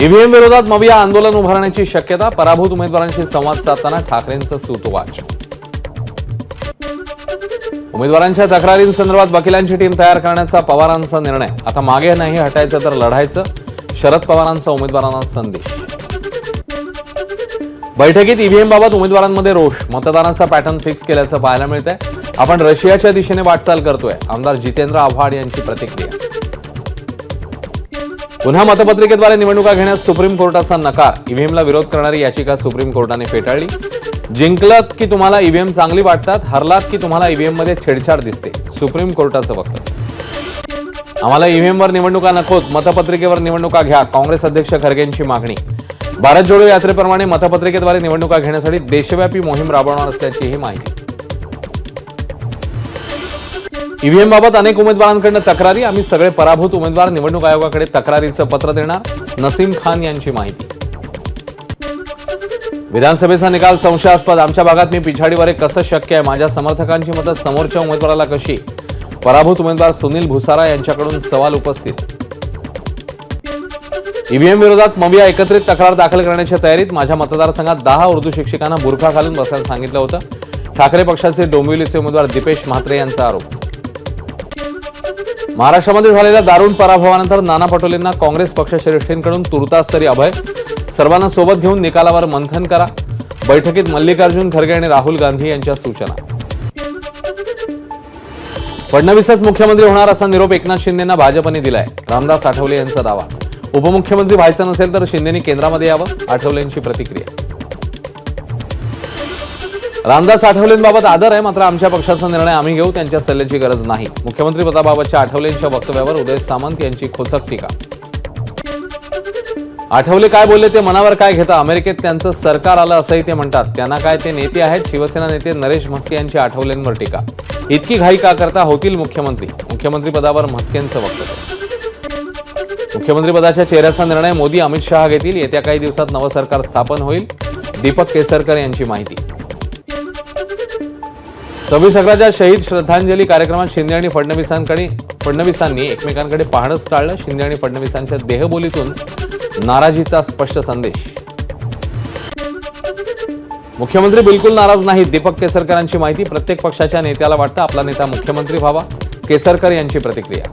EVM विरोधात मविया आंदोलन उभारण्याची शक्यता पराभूत उमेदवारांशी संवाद साधताना ठाकरेंचं सूतवाच उमेदवारांच्या तक्रारींसंदर्भात वकिलांची टीम तयार करण्याचा पवारांचा निर्णय. आता मागे नाही हटायचं तर लढायचं. शरद पवारांचा उमेदवारांना संदेश. बैठकीत ईव्हीएमबाबत उमेदवारांमध्ये रोष. मतदानाचा पॅटर्न फिक्स केल्याचं पाहायला मिळतंय. आपण रशियाच्या दिशेने वाटचाल करतोय. आमदार जितेंद्र आव्हाड यांची प्रतिक्रिया. पुन्हा मतपत्रिकेद्वारे निवडणुका घेण्यास सुप्रीम कोर्टाचा नकार. ईव्हीएमला विरोध करणारी याचिका सुप्रीम कोर्टाने फेटाळली. जिंकलत की तुम्हाला ईव्हीएम चांगली वाटतात हरलात की तुम्हाला ईव्हीएममध्ये छेडछाड दिसते सुप्रीम कोर्टाचं वक्तव्य. आम्हाला ईव्हीएमवर निवडणुका नकोत मतपत्रिकेवर निवडणुका घ्या काँग्रेस अध्यक्ष खरगेंची मागणी. भारत जोडो यात्रेप्रमाणे मतपत्रिकेद्वारे निवडणुका घेण्यासाठी देशव्यापी मोहीम राबवणार असल्याचीही माहिती. ईव्हीएम बाबत अनेक उमेदवारांकडून तक्रारी. आम्ही सगळे पराभूत उमेदवार. निवडणूक आयोगाकडे तक्रारीचं पत्र देणार. नसीम खान यांची माहिती. विधानसभेचा निकाल संशयास्पद. आमच्या भागात मी पिछाडीवर कसं शक्य आहे? माझ्या समर्थकांची मतं समोरच्या उमेदवाराला कशी? पराभूत उमेदवार सुनील भुसारा यांच्याकडून सवाल उपस्थित. ईव्हीएम विरोधात मविया एकत्रित तक्रार दाखल करण्याच्या तयारीत माझ्या मतदारसंघात दहा उर्दू शिक्षकांना बुरखा घालून बसायला सांगितलं होतं. ठाकरे पक्षाचे डोंबिवलीचे उमेदवार दीपेश म्हात्रे यांचा आरोप. महाराष्ट्रामध्ये झालेल्या दारुण पराभवानंतर नाना पटोलेंना काँग्रेस पक्षश्रेष्ठींकडून तुर्तास तरी अभय. सर्वांना सोबत घेऊन निकालावर मंथन करा. बैठकीत मल्लिकार्जुन खरगे आणि राहुल गांधी यांच्या सूचना. फडणवीसच मुख्यमंत्री होणार असा निरोप एकनाथ शिंदेना भाजपने दिलाय. रामदास आठवले यांचा दावा. उपमुख्यमंत्री व्हायचं नसेल तर शिंदेनी केंद्रामध्ये यावं आठवलेंची प्रतिक्रिया. रामदास आठवलेंबाबत आदर आहे मात्र आमच्या पक्षाचा निर्णय आम्ही घेऊ त्यांच्या सल्ल्याची गरज नाही. मुख्यमंत्री पदाबाबतच्या आठवलेंच्या वक्तव्यावर उदय सामंत यांची खोचक टीका. आठवले काय बोलले ते मनावर काय घेता? अमेरिकेत त्यांचं सरकार आलं असंही ते म्हणतात. त्यांना काय ते नेते आहेत? शिवसेना नेते नरेश म्हस्के यांची आठवलेंवर टीका. इतकी घाई का करता होतील मुख्यमंत्री? मुख्यमंत्री पदावर म्हस्केंचं वक्तव्य. मुख्यमंत्री पदाच्या चेहऱ्याचा निर्णय मोदी अमित शहा घेतील. येत्या काही दिवसात नवं सरकार स्थापन होईल. दीपक केसरकर यांची माहिती. सव्वीस अकराच्या शहीद श्रद्धांजली कार्यक्रमात शिंदे आणि फडणवीसांकडे फडणवीसांनी एकमेकांकडे पाहणंच टाळलं. शिंदे आणि फडणवीसांच्या देहबोलीतून नाराजीचा स्पष्ट संदेश. मुख्यमंत्री बिलकुल नाराज नाहीत. दीपक केसरकरांची माहिती प्रत्येक पक्षाच्या नेत्याला वाटतं. आपला नेता मुख्यमंत्री व्हावा. केसरकर यांची प्रतिक्रिया.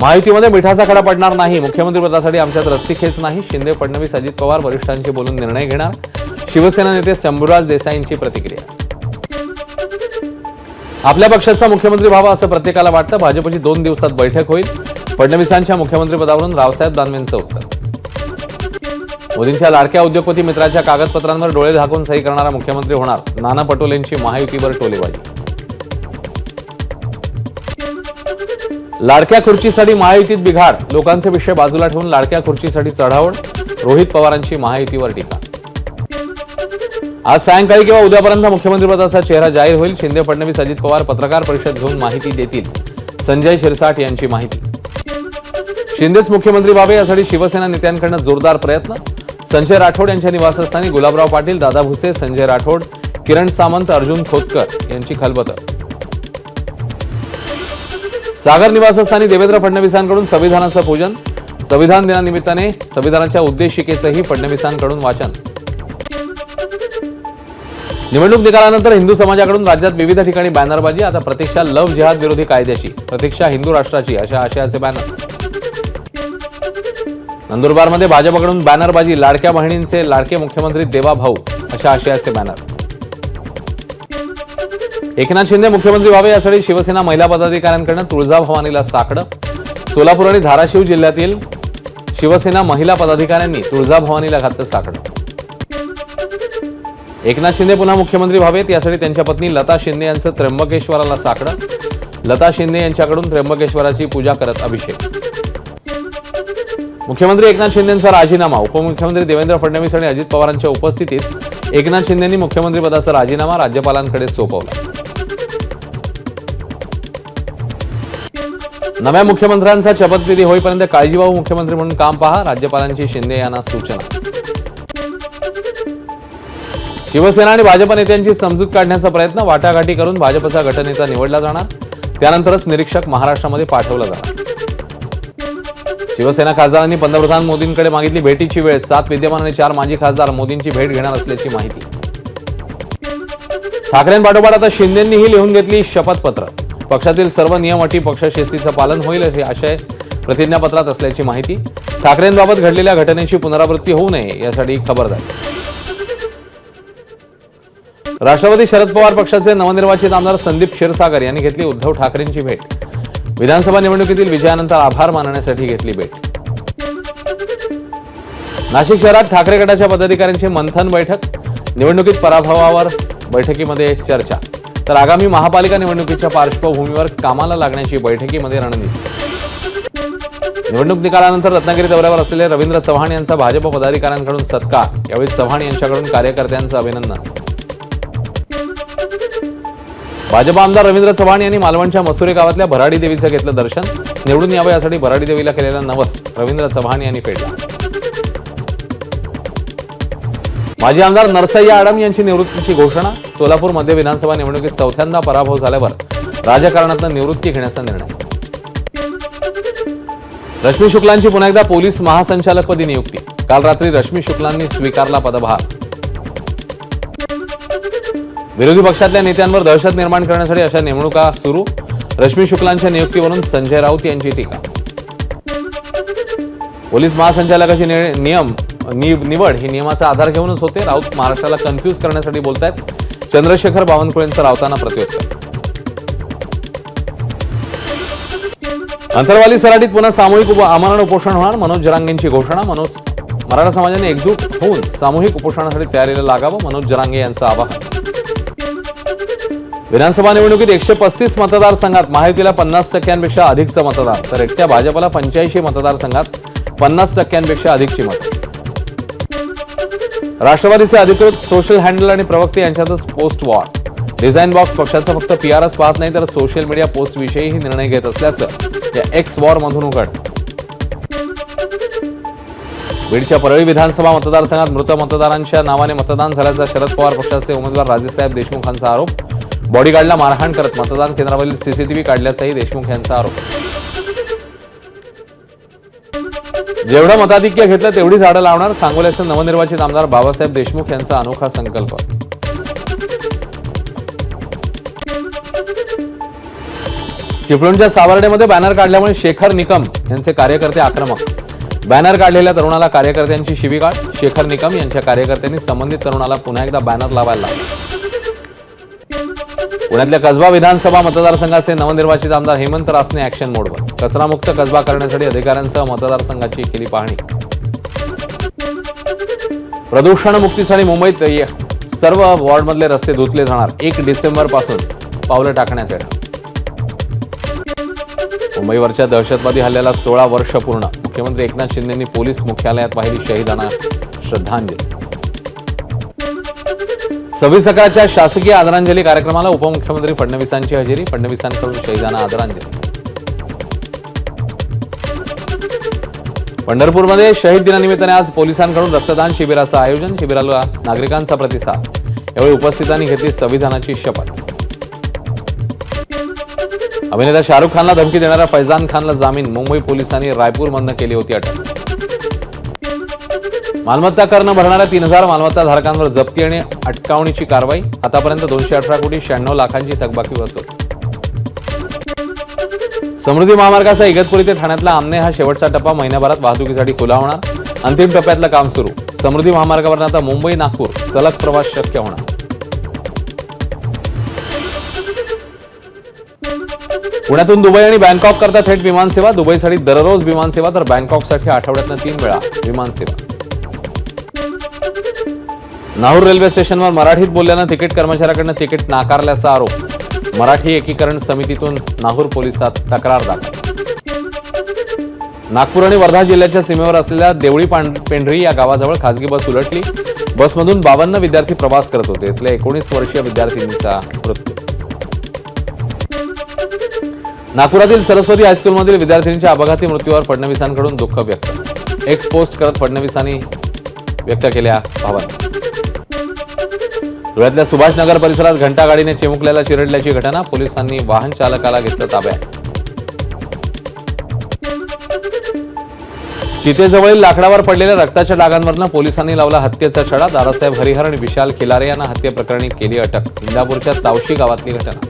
माहितीमध्ये मिठाचा खडा पडणार नाही. मुख्यमंत्री पदासाठी आमच्यात रस्सीखेच नाही. शिंदे फडणवीस अजित पवार वरिष्ठांशी बोलून निर्णय घेणार. शिवसेना नेते शंभूराज देसाईंची प्रतिक्रिया. आपल्या पक्षाचा मुख्यमंत्री व्हावा असं प्रत्येकाला वाटतं. भाजपची दोन दिवसात बैठक होईल. फडणवीसांच्या मुख्यमंत्री पदावरून रावसाहेब दानवेंचं उत्तर. मोदींच्या लाडक्या उद्योगपती मित्राच्या कागदपत्रांवर डोळे झाकून सही करणारा मुख्यमंत्री होणार. नाना पटोलेंची महायुतीवर टोलेबाजी. लाडक्या खुर्चीसाठी महायुतीत बिघाड. लोकांचे विषय बाजूला ठेवून लाडक्या खुर्चीसाठी चढावड रोहित पवारांची महायुतीवर टीका. आज सायंकाळी किंवा उद्यापर्यंत मुख्यमंत्रीपदाचा चेहरा जाहीर होईल. शिंदे फडणवीस अजित पवार पत्रकार परिषद घेऊन माहिती देतील. संजय शिरसाट यांची माहिती. शिंदेच मुख्यमंत्री व्हावे यासाठी शिवसेना नेत्यांकडून जोरदार प्रयत्न. संजय राठोड यांच्या निवासस्थानी गुलाबराव पाटील दादा भुसे संजय राठोड किरण सामंत अर्जुन खोतकर यांची खलबतं. सागर निवासस्थानी देवेंद्र फडणवीसांकडून संविधानाचं पूजन. संविधान दिनानिमित्ताने संविधानाच्या उद्देशिकेचंही फडणवीसांकडून वाचन. निवडणूक निकालानंतर हिंदू समाजाकडून राज्यात विविध ठिकाणी बॅनरबाजी आता प्रतीक्षा लव जिहाद विरोधी कायद्याची. प्रतीक्षा हिंदू राष्ट्राची अशा आशयाचे बॅनर नंदुरबारमध्ये भाजपकडून बॅनरबाजी लाडक्या बहिणींचे लाडके मुख्यमंत्री देवा भाऊ अशा आशयाचे बॅनर एकनाथ शिंदे मुख्यमंत्री व्हावे यासाठी शिवसेना महिला पदाधिकाऱ्यांकडून तुळजाभवानीला साकडं. सोलापूर आणि धाराशिव जिल्ह्यातील शिवसेना महिला पदाधिकाऱ्यांनी तुळजाभवानीला घातलं साकडं. एकनाथ शिंदे पुन्हा मुख्यमंत्री व्हावेत यासाठी त्यांच्या पत्नी लता शिंदे यांचं त्र्यंबकेश्वराला साकडं. लता शिंदे यांच्याकडून त्र्यंबकेश्वराची पूजा करत अभिषेक. मुख्यमंत्री एकनाथ शिंदेंचा राजीनामा उपमुख्यमंत्री देवेंद्र फडणवीस आणि अजित पवारांच्या उपस्थितीत एकनाथ शिंदेंनी मुख्यमंत्रीपदाचा राजीनामा राज्यपालांकडे सोपवला. नव्या मुख्यमंत्र्यांचा शपथविधी होईपर्यंत काळजीभाऊ मुख्यमंत्री म्हणून काम पहा राज्यपालांची शिंदे यांना सूचना. शिवसेना आणि भाजप नेत्यांची समजूत काढण्याचा प्रयत्न वाटाघाटी करून भाजपचा गटनेता निवडला जाणार. त्यानंतरच निरीक्षक महाराष्ट्रामध्ये पाठवला जाणार. शिवसेना खासदारांनी पंतप्रधान मोदींकडे मागितली भेटीची वेळ. सात विद्यमान आणि चार माजी खासदार मोदींची भेट घेणार असल्याची माहिती. ठाकरेंपाठोपाठ आता शिंदेंनीही लिहून घेतली शपथपत्र. पक्षातील सर्व नियम अटी पक्षशिस्तीचं पालन होईल असे आशय प्रतिज्ञापत्रात असल्याची माहिती. ठाकरेंबाबत घडलेल्या घटनेची पुनरावृत्ती होऊ नये यासाठी खबरदारी. राष्ट्रवादी शरद पवार पक्षाचे नवनिर्वाचित आमदार संदीप क्षीरसागर यांनी घेतली उद्धव ठाकरेंची भेट. विधानसभा निवडणुकीतील विजयानंतर आभार मानण्यासाठी घेतली भेट. नाशिक शहरात ठाकरे गटाच्या पदाधिकाऱ्यांची मंथन बैठक. निवडणुकीत पराभवावर बैठकीमध्ये चर्चा. तर आगामी महापालिका निवडणुकीच्या पार्श्वभूमीवर कामाला लागण्याची बैठकीमध्ये रणनीती. निवडणूक निकालानंतर रत्नागिरी दौऱ्यावर असलेले रवींद्र चव्हाण यांचा भाजप पदाधिकाऱ्यांकडून सत्कार. यावेळी चव्हाण यांच्याकडून कार्यकर्त्यांचं अभिनंदन. भाजप आमदार रवींद्र चव्हाण यांनी मालवणच्या मसुरे गावातल्या भराडी देवीचं घेतलं दर्शन. निवडून यावं यासाठी भराडी देवीला केलेला नवस रवींद्र चव्हाण यांनी फेडला. माजी आमदार नरसय्या आडम यांची निवृत्तीची घोषणा. सोलापूर मध्य विधानसभा निवडणुकीत चौथ्यांदा पराभव झाल्यावर राजकारणातून निवृत्ती घेण्याचा निर्णय. रश्मी शुक्लांची पुन्हा एकदा पोलीस महासंचालकपदी नियुक्ती. काल रात्री रश्मी शुक्लांनी स्वीकारला पदभार. विरोधी पक्षातल्या नेत्यांवर दहशत निर्माण करण्यासाठी अशा नेमणुका सुरू. रश्मी शुक्लांच्या नियुक्तीवरून संजय राऊत यांची टीका. पोलीस महासंचालकाची नियम नि- निवड ही नियमाचा आधार घेऊनच होते. राऊत महाराष्ट्राला कन्फ्यूज करण्यासाठी बोलतायत. चंद्रशेखर बावनकुळेंचं राऊतांना प्रत्युत्तर. अंतरवाली सराटीत पुन्हा सामूहिक उप आमरण उपोषण होणार. मनोज जरांगेंची घोषणा. मनोज मराठा समाजाने एकजूट होऊन सामूहिक उपोषणासाठी तयारीला लागावं. मनोज जरांगे यांचं आवाहन. विधानसभा निवडणुकीत एकशे पस्तीस मतदारसंघात महायुतीला पन्नास टक्क्यांपेक्षा अधिकचं मतदान तर एकट्या भाजपला पंच्याऐंशी मतदारसंघात पन्नास टक्क्यांपेक्षा अधिकची मत. राष्ट्रवादीचे अधिकृत सोशल हँडल आणि प्रवक्ते यांच्यातच पोस्ट वॉर डिझाईन बॉक्स पक्षाचं फक्त पीआरच पाहत नाही तर सोशल मीडिया पोस्टविषयीही निर्णय घेत असल्याचं या एक्स वॉर मधून उघड बीडच्या परळी विधानसभा मतदारसंघात मृत मतदारांच्या नावाने मतदान झाल्याचा शरद पवार पक्षाचे उमेदवार राजेसाहेब देशमुखांचा आरोप. बॉडीगार्डला मारहाण करत मतदान केंद्रावरील सीसीटीव्ही काढल्याचाही देशमुख यांचा आरोप. जेवढं मताधिक्य घेतलं तेवढी झाडं लावणार सांगोल्याचे नवनिर्वाचित आमदार बाबासाहेब देशमुख यांचा अनोखा संकल्प. चिपळूणच्या सावर्डेमध्ये बॅनर काढल्यामुळे शेखर निकम यांचे कार्यकर्ते आक्रमक. बॅनर काढलेल्या तरुणाला कार्यकर्त्यांची शिवीगाळ शेखर निकम यांच्या कार्यकर्त्यांनी संबंधित तरुणाला पुन्हा एकदा बॅनर लावायला लावला. पुण्यातल्या कसबा विधानसभा मतदारसंघाचे नवनिर्वाचित आमदार हेमंत रासने ऍक्शन मोडवर कचरामुक्त कसबा करण्यासाठी अधिकाऱ्यांसह मतदारसंघाची केली पाहणी. प्रदूषण मुक्तीसाठी मुंबईत सर्व वॉर्डमधले रस्ते धुतले जाणार. एक डिसेंबरपासून पावलं टाकण्यात येणार. मुंबईवरच्या दहशतवादी हल्ल्याला सोळा वर्ष पूर्ण. मुख्यमंत्री एकनाथ शिंदेंनी पोलीस मुख्यालयात वाहिली शहीदांना श्रद्धांजली. सव्वीस शासकीय आदरांजली कार्यक्रमाला उपमुख्यमंत्री फडणवीसांची हजेरी फडणवीसांकडून शहीदांना आदरांजली. पंढरपूरमध्ये शहीद दिनानिमित्ताने आज पोलिसांकडून रक्तदान शिबिराचं आयोजन शिबिराला नागरिकांचा प्रतिसाद. यावेळी उपस्थितांनी घेतली संविधानाची शपथ. अभिनेता शाहरुख खानला धमकी देणाऱ्या फैजान खानला जामीन मुंबई पोलिसांनी रायपूरमधनं केली होती अटक. मालमत्ता कर भरणाऱ्या तीन हजार मालमत्ता धारकांवर जप्ती आणि अटकावणीची कारवाई. आतापर्यंत दोनशे अठरा कोटी शहाण्णव लाखांची थकबाकी वसूल. समृद्धी महामार्गाचा इगतपुरी ते ठाण्यातला आमने हा शेवटचा टप्पा. महिन्याभरात वाहतुकीसाठी खुला होणार. अंतिम टप्प्यातलं काम सुरू. समृद्धी महामार्गावर आता मुंबई नागपूर सलग प्रवास शक्य होणार. पुण्यातून दुबई आणि बँकॉक करता थेट विमानसेवा. दुबईसाठी दररोज विमानसेवा तर बँकॉकसाठी आठवड्यातनं तीन वेळा विमानसेवा. नाहूर रेल्वे स्टेशनवर मराठीत बोलल्यानं तिकीट कर्मचाऱ्याकडनं तिकीट नाकारल्याचा आरोप. मराठी एकीकरण समितीतून नाहूर पोलिसात तक्रार दाखल. नागपूर आणि वर्धा जिल्ह्याच्या सीमेवर असलेल्या देवळी पेंढरी या गावाजवळ खासगी बस उलटली. बसमधून बावन्न विद्यार्थी प्रवास करत होते. इथल्या एकोणीस वर्षीय विद्यार्थिनीचा मृत्यू. नागपुरातील सरस्वती हायस्कूलमधील विद्यार्थिनीच्या अपघाती मृत्यूवर फडणवीसांकडून दुःख व्यक्त. एक्स पोस्ट करत फडणवीसांनी व्यक्त केल्या भावना. धुळ्यातल्या सुभाषनगर परिसरात घंटागाडीने चिमुकल्याला चिरडल्याची घटना पोलिसांनी वाहन चालकाला घेतलं ताब्यात. चितेजवळील लाकडावर पडलेल्या रक्ताच्या डागांवरनं पोलिसांनी लावला हत्येचा छडा. दादासाहेब हरिहर आणि विशाल खिलारे यांना हत्येप्रकरणी केली अटक. इंदापूरच्या तावशी गावातली घटना.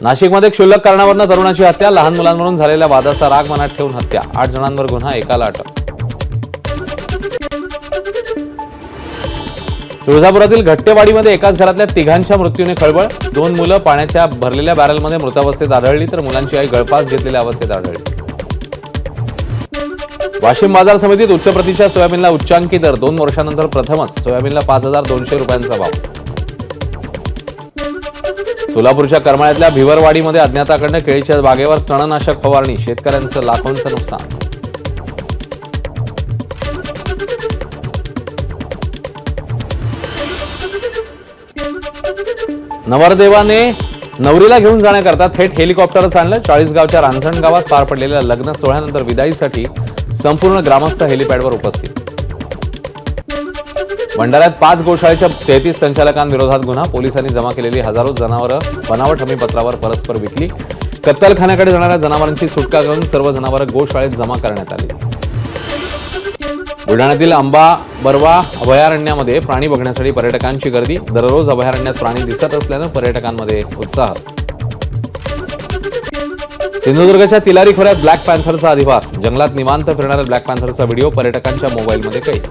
नाशिकमध्ये क्षुल्लक कारणावरनं तरुणाची हत्या. लहान मुलांवरून झालेल्या वादाचा राग मनात ठेवून हत्या. आठ जणांवर गुन्हा एकाला अटक. तुळजापुरातील घट्टेवाडीमध्ये एकाच घरातल्या तिघांच्या मृत्यूने खळबळ. दोन मुलं पाण्याच्या भरलेल्या बॅरलमध्ये मृतावस्थेत आढळली तर मुलांची आई गळफास घेतलेल्या अवस्थेत आढळली. वाशिम बाजार समितीत उच्च प्रतीच्या सोयाबीनला उच्चांकी दर. दोन वर्षानंतर प्रथमच सोयाबीनला पाच हजार दोनशे रुपयांचा भाव. सोलापूरच्या करमाळ्यातल्या भिवरवाडीमध्ये अज्ञाताकडनं केळीच्या बागेवर तणनाशक फवारणी. शेतकऱ्यांचं लाखोंचं नुकसान. नवरदेवाने नवरीला घेऊन जाण्याकरता थेट हेलिकॉप्टरच आणलं. चाळीसगावच्या रांजण गावात पार पडलेल्या लग्न सोहळ्यानंतर विदाईसाठी संपूर्ण ग्रामस्थ हेलिपॅडवर उपस्थित. भंडाऱ्यात पाच गोशाळेच्या तेहतीस संचालकांविरोधात गुन्हा. पोलिसांनी जमा केलेली हजारो जनावरं बनावट हमीपत्रावर परस्पर विकली. कत्तलखान्याकडे जाणाऱ्या जनावरांची सुटका करून सर्व जनावरं गोशाळेत जमा करण्यात आली. बुलढाण्यातील आंबा बरवा अभयारण्यामध्ये प्राणी बघण्यासाठी पर्यटकांची गर्दी. दररोज अभयारण्यात प्राणी दिसत असल्यानं पर्यटकांमध्ये उत्साह. सिंधुदुर्गच्या तिलारी खोऱ्यात ब्लॅक पॅन्थरचा अधिवास. जंगलात निवांत फिरणाऱ्या ब्लॅक पॅन्थरचा व्हिडिओ पर्यटकांच्या मोबाईलमध्ये कैद.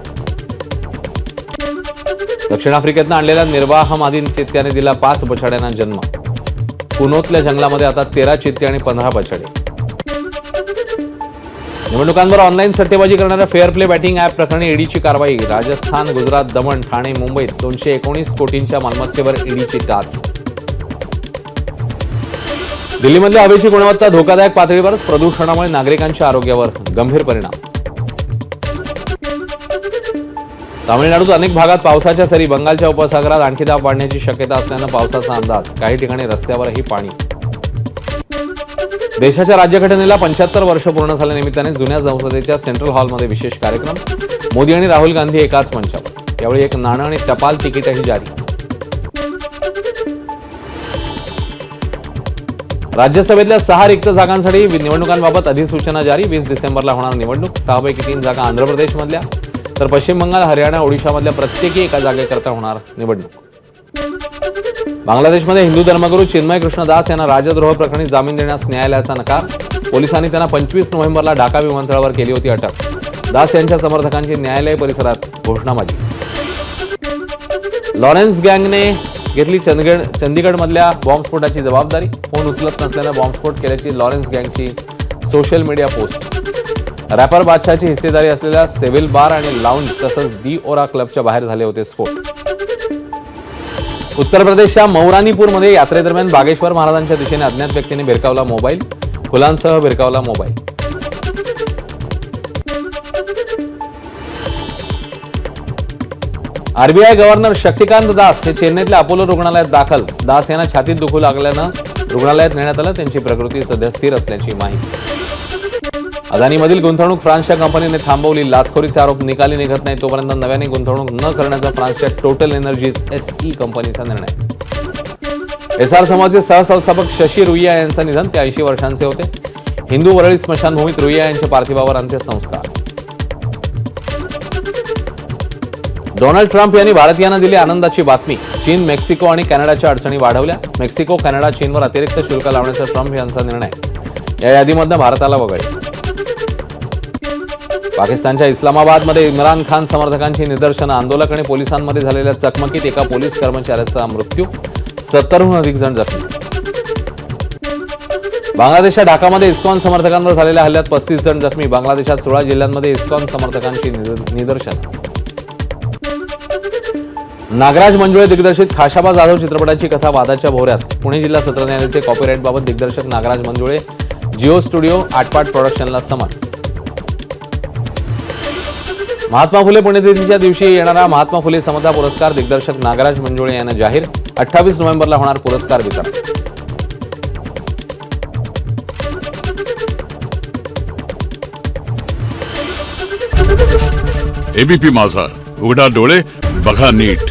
दक्षिण आफ्रिकेतनं आणलेल्या निर्वाह मादीन चित्त्याने दिला पाच बछाड्यांना जन्म. पुनोतल्या जंगलामध्ये आता तेरा चित्ते आणि पंधरा बछाडे. निवडणुकांवर ऑनलाईन सट्टेबाजी करणाऱ्या फेअर प्ले बॅटिंग ॲप प्रकरणी ईडीची कारवाई राजस्थान गुजरात दमण ठाणे मुंबईत दोनशे एकोणीस कोटींच्या मालमत्तेवर ईडीची टाच. दिल्लीमधल्या हवेची गुणवत्ता धोकादायक पातळीवरच प्रदूषणामुळे नागरिकांच्या आरोग्यावर गंभीर परिणाम. तामिळनाडूत अनेक भागात पावसाच्या सरी बंगालच्या उपसागरात आणखी दाब वाढण्याची शक्यता असल्यानं पावसाचा अंदाज. काही ठिकाणी रस्त्यावरही पाणी. देशाच्या राज्यघटनेला पंच्याहत्तर वर्ष पूर्ण झाल्यानिमित्ताने जुन्या संसदेच्या सेंट्रल हॉलमध्ये विशेष कार्यक्रम. मोदी आणि राहुल गांधी एकाच मंचावर. यावेळी एक नाणं आणि टपाल तिकीटही जारी. राज्यसभेतल्या सहा रिक्त जागांसाठी निवडणुकांबाबत अधिसूचना जारी. वीस डिसेंबरला होणार निवडणूक. सहापैकी तीन जागा आंध्र प्रदेशमधल्या. तर पश्चिम बंगाल हरियाणा ओडिशामधल्या प्रत्येकी एका जागेकरता होणार निवडणूक. बांगलादेशमध्ये हिंदू धर्मगुरू चिन्मय कृष्ण दास यांना राजद्रोह प्रकरणी जामीन देण्यास न्यायालयाचा नकार. पोलिसांनी त्यांना पंचवीस नोव्हेंबरला ढाका विमानतळावर केली होती अटक. दास यांच्या समर्थकांची न्यायालय परिसरात घोषणाबाजी. लॉरेन्स गँगने घेतली चंदगड चंदीगडमधल्या बॉम्बस्फोटाची जबाबदारी. फोन उचलत नसल्यानं बॉम्बस्फोट केल्याची लॉरेन्स गँगची सोशल मीडिया पोस्ट. रॅपर बादशाहची हिस्सेदारी असलेल्या सेव्हिल बार आणि लाऊंज तसंच डी ओरा क्लबच्या बाहेर झाले होते स्फोट. उत्तर प्रदेशच्या मौरानीपूरमध्ये यात्रेदरम्यान बागेश्वर महाराजांच्या दिशेने अज्ञात व्यक्तीने भिरकावला मोबाईल. फुलांसह भिरकावला mobile. RBI governor Shaktikanta Das हे चेन्नईतल्या अपोलो रुग्णालयात दाखल. दास यांना छातीत दुखू लागल्यानं रुग्णालयात नेण्यात आलं. त्यांची प्रकृती सध्या स्थिर असल्याची माहिती. अदानीमधील गुंतवणूक फ्रान्सच्या कंपनीने थांबवली. लाचखोरीचे आरोप निकाली निघत नाही तोपर्यंत नव्याने गुंतवणूक न करण्याचा फ्रान्सच्या टोटल एनर्जीज एस ई कंपनीचा निर्णय. एसआर समाजचे सहसंस्थापक शशी रुईया यांचं निधन ते ऐंशी वर्षांचे होते. हिंदू वरळी स्मशानभूमीत रुईया यांच्या पार्थिवावर अंत्यसंस्कार डोनाल्ड ट्रम्प यांनी भारतीयांना दिली आनंदाची बातमी. चीन मेक्सिको आणि कॅनडाच्या अडचणी वाढवल्या. मेक्सिको कॅनडा चीनवर अतिरिक्त शुल्क लावण्याचा ट्रम्प यांचा निर्णय. या यादीमधनं भारताला वगळले. पाकिस्तानच्या इस्लामाबादमध्ये इम्रान खान समर्थकांची निदर्शनं. आंदोलक आणि पोलिसांमध्ये झालेल्या चकमकीत एका पोलीस कर्मचाऱ्याचा मृत्यू. सत्तरहून अधिक जण जखमी. बांगलादेशच्या ढाकामध्ये इस्कॉन समर्थकांवर झालेल्या हल्ल्यात पस्तीस जण जखमी. बांगलादेशात सोळा जिल्ह्यांमध्ये इस्कॉन समर्थकांची निदर्शन निदर्शनं. नागराज मंजुळे दिग्दर्शित खाशाबा जाधव चित्रपटाची कथा वादाच्या भोवऱ्यात. पुणे जिल्हा सत्र न्यायालयाचे कॉपीराईटबाबत दिग्दर्शक नागराज मंजुळे. जिओ स्टुडिओ आटपाट प्रोडक्शनला समन्स. महात्मा फुले पुण्यतिथीच्या दिवशी येणारा महात्मा फुले समता पुरस्कार दिग्दर्शक नागराज मंजुळे यांना जाहीर. अठ्ठावीस नोव्हेंबरला होणार पुरस्कार वितरण. एबीपी माझा. उघडा डोळे बघा नीट.